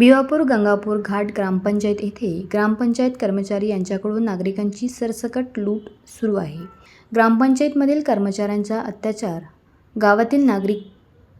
भिवापूर गंगापूर घाट ग्रामपंचायत येथे ग्रामपंचायत कर्मचारी यांच्याकडून नागरिकांची सरसकट लूट सुरू आहे. ग्रामपंचायतमधील कर्मचाऱ्यांचा अत्याचार गावातील नागरिक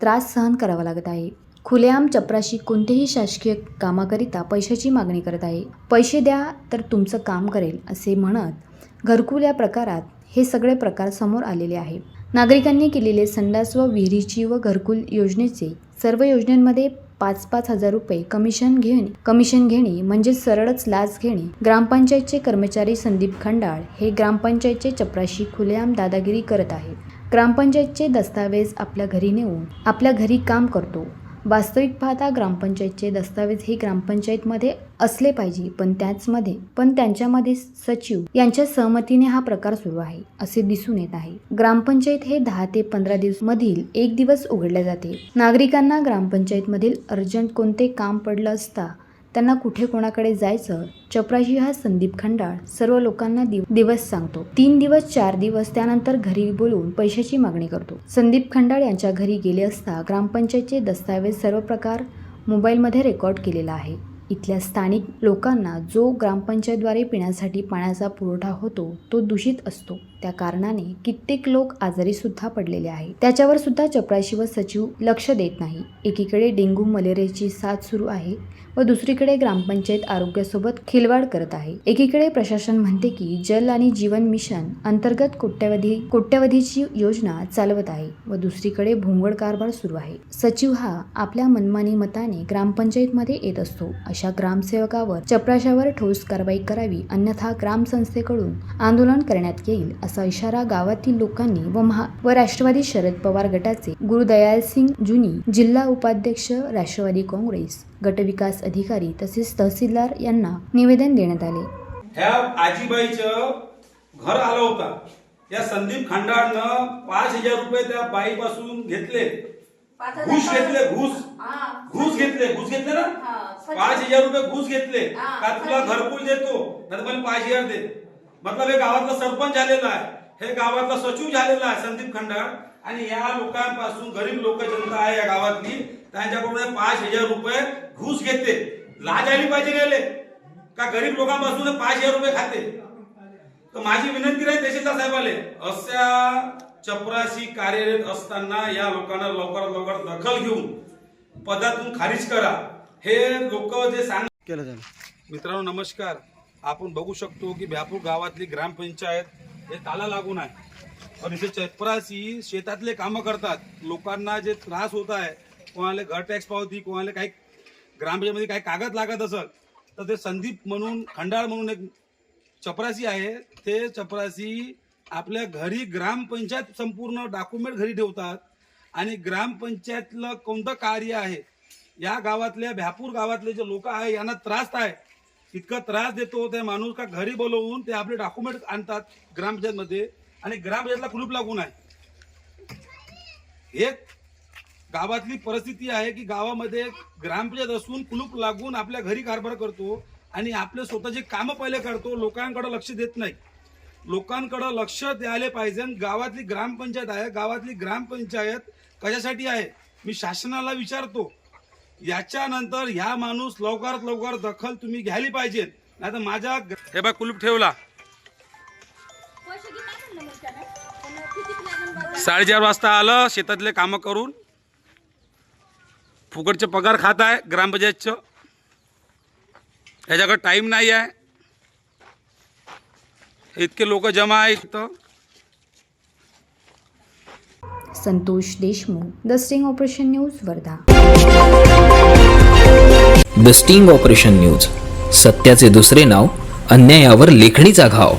त्रास सहन करावा लागत आहे. खुलेआम चपराशी कोणतेही शासकीय कामाकरिता पैशाची मागणी करत आहे. पैसे द्या तर तुमचं काम करेल असे म्हणत घरकुल या प्रकारात हे सगळे प्रकार समोर आलेले आहे. नागरिकांनी केलेले संडास व विहिरीची व घरकुल योजनेचे सर्व योजनांमध्ये पाच पाच हजार रुपये कमिशन घेणे कमिशन घेणे म्हणजे सरळच लाच घेणे. ग्रामपंचायतचे कर्मचारी संदीप खंडाळ हे ग्रामपंचायतचे चपराशी खुलेआम दादागिरी करत आहे ग्रामपंचायतचे दस्तावेज आपल्या घरी नेऊन आपल्या घरी काम करतो. वास्तविक पाहता ग्रामपंचायतचे दस्तावेज हे ग्रामपंचायतमध्ये असले पाहिजे पण त्याचमध्ये पण त्यांच्यामध्ये सचिव यांच्या सहमतीने हा प्रकार सुरू आहे असे दिसून येत आहे. ग्रामपंचायत हे दहा ते पंधरा दिवस मधील एक दिवस उघडले जाते. नागरिकांना ग्रामपंचायतमधील अर्जंट कोणते काम पडलं असता त्यांना कुठे कोणाकडे जायचं? चपराशी हा संदीप खंडाळ सर्व लोकांना दिव दिवस सांगतो. तीन दिवस चार दिवस त्यानंतर घरी बोलून पैशाची मागणी करतो. संदीप खंडाळ यांच्या घरी गेले असता ग्रामपंचायतचे दस्तावेज सर्व प्रकार मोबाईलमध्ये रेकॉर्ड केलेला आहे. इथल्या स्थानिक लोकांना जो ग्रामपंचायतद्वारे पिण्यासाठी पाण्याचा पुरवठा होतो तो दूषित असतो. त्या कारणाने कित्येक लोक आजारी सुद्धा पडलेले आहे. त्याच्यावर सुद्धा चपराशी व सचिव लक्ष देत नाही. एकीकडे डेंग्यू मलेरियाची साथ सुरू आहे व दुसरीकडे ग्रामपंचायत आरोग्यासोबत खिलवाड करत आहे. एकीकडे प्रशासन म्हणते की जल आणि जीवन मिशन अंतर्गत कोट्यवधी कोट्यवधीची योजना चालवत आहे व दुसरीकडे भोंगड कारभार सुरू आहे. सचिव हा आपल्या मनमानी मताने ग्रामपंचायतमध्ये येत असतो. अशा ग्रामसेवकावर चपराशावर ठोस कारवाई करावी अन्यथा ग्रामसंस्थेकडून आंदोलन करण्यात येईल असा इशारा गावातील लोकांनी व महा व राष्ट्रवादी शरद पवार गटाचे गुरुदयाल सिंग जुनी जिल्हा उपाध्यक्ष राष्ट्रवादी काँग्रेस गटविकास अधिकारी तसेच तहसीलदार यांना निवेदन देण्यात आले. ह्या आजीबाईचं घर आलं होता. या संदीप खंडाळनं पाच हजार रुपये त्या बाईपासून घेतले. पाच हजार घुस घेतले घुस. हा. घुस घेतले घुस घेतले ना? हा. पाच हजार रुपये घुस घेतले. का तुला. घरकुल देतो? नाही मला पाच हजार दे. मतलब हे गावातला सरपंच झालेला आहे हे गावातला सचिव झालेला आहे संदीप खंडाळ. आणि या लोकांपासून गरीब लोक जनता आहे या गावातली. त्यांच्याकडून पाच हजार रुपये घुस घेते. लाज आली पाहिजे गेले का गरीब लोकांपासून पाच हजार रुपये खाते? तर माझी विनंती राहील तहसीलदार साहेबाले अशा चपराशी कार्यरत असताना या लोकांना लवकरात लवकर दखल घेऊन पदातून खारिज करा. हे लोक जे सांग केलं मित्रांनो नमस्कार. आपण बघू शकतो की भ्यापूर गावातली ग्रामपंचायत हे ताला लागून आहे. पण इथे चपरासी शेतातले कामं करतात. लोकांना जे त्रास होत आहे कोणाला घर टॅक्स पावती कोणाला काही ग्रामपंचायतमध्ये काही कागद लागत असेल तर ते संदीप म्हणून खंडाळ म्हणून एक चपरासी आहे. ते चपरासी आपल्या घरी ग्रामपंचायत संपूर्ण डॉक्युमेंट घरी ठेवतात आणि ग्रामपंचायतलं कोणतं कार्य आहे? या गावातल्या भ्यापूर गावातले जे लोक आहे यांना त्रास आहे. इतका त्रास देतो त्या माणूस का घरी बोलवून ते आपले डॉक्युमेंट आणतात ग्रामपंचायतमध्ये आणि ग्रामपंचायतला कुलूप लागून आहे एक गावातली परिस्थिती आहे की गावामध्ये ग्रामपंचायत असून कुलूप लागून आपल्या घरी कारभार करतो आणि आपले स्वतःचे कामं पहिले करतो लोकांकडे लक्ष देत नाही. लोकांकडे लक्ष द्यायला पाहिजे गावातली ग्रामपंचायत आहे गावातली ग्रामपंचायत कशासाठी आहे? मी शासनाला विचारतो. याच्यानंतर ह्या माणूस लवकरात लवकर दखल तुम्ही घ्यायला पाहिजे नाही तर माझ्या हे बा कुलूप ठेवला. साडेचार वाजता आलं शेतातले कामं करून. फुकटचे पगार खात आहे ग्रामपंचायतचं. ह्याच्याकडे टाईम नाही आहे इतके लोक जमा आहेत. इथं Santosh Deshmukh the sting operation news Wardha. The sting operation news सत्याचे दुसरे नाव अन्यायावर लेखणीचा घाव.